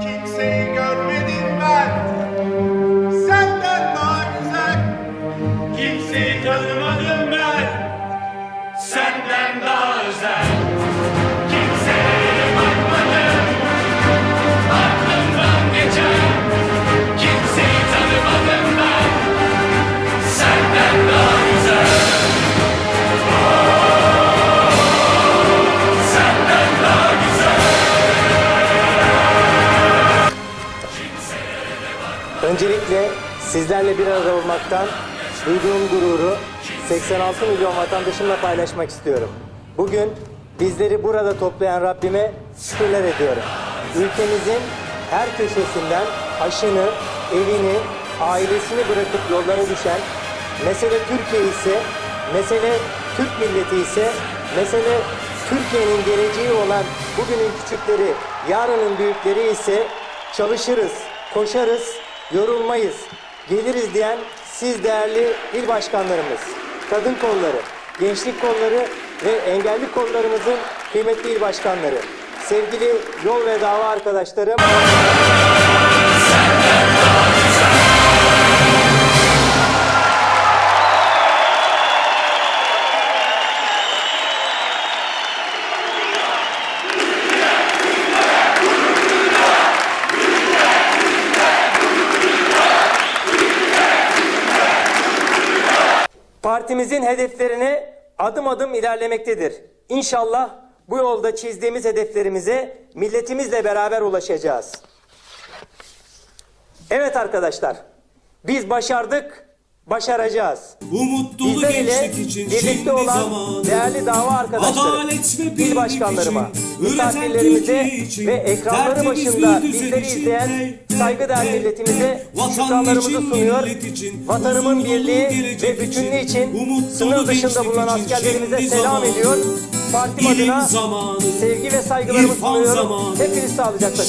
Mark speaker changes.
Speaker 1: Kimseyi görmedim ben. Senden daha güzel. Kimseyi tanımadım ben. Senden daha özel
Speaker 2: Öncelikle sizlerle bir arada olmaktan duyduğum gururu 86 milyon vatandaşımla paylaşmak istiyorum. Bugün bizleri burada toplayan Rabbime şükürler ediyorum. Ülkemizin her köşesinden aşını, evini, ailesini bırakıp yollara düşen, mesele Türkiye ise, mesele Türk milleti ise, mesele Türkiye'nin geleceği olan bugünün küçükleri, yarının büyükleri ise çalışırız, koşarız, yorulmayız, geliriz diyen siz değerli il başkanlarımız, kadın kolları, gençlik kolları ve engelli kollarımızın kıymetli il başkanları, sevgili yol ve dava arkadaşlarım, partimizin hedeflerine adım adım ilerlemektedir. İnşallah bu yolda çizdiğimiz hedeflerimize milletimizle beraber ulaşacağız. Evet arkadaşlar, biz başardık, başaracağız. Bizler ile
Speaker 3: gençlik için
Speaker 2: birlikte olan
Speaker 3: zamanı.
Speaker 2: değerli dava arkadaşlarım, il başkanlarıma, misafirlerimize ve ekranları başında bizleri izleyen saygıdeğer milletimize şükranlarımızı sunuyor.
Speaker 3: için,
Speaker 2: Vatanımın birliği ve bütünlüğü için
Speaker 3: umut
Speaker 2: sınır dışında bulunan askerlerimize selam ediyor. Partim adına
Speaker 3: zamanı,
Speaker 2: sevgi ve saygılarımı sunuyorum.
Speaker 3: zamanı.
Speaker 2: Hepiniz sağlıcakla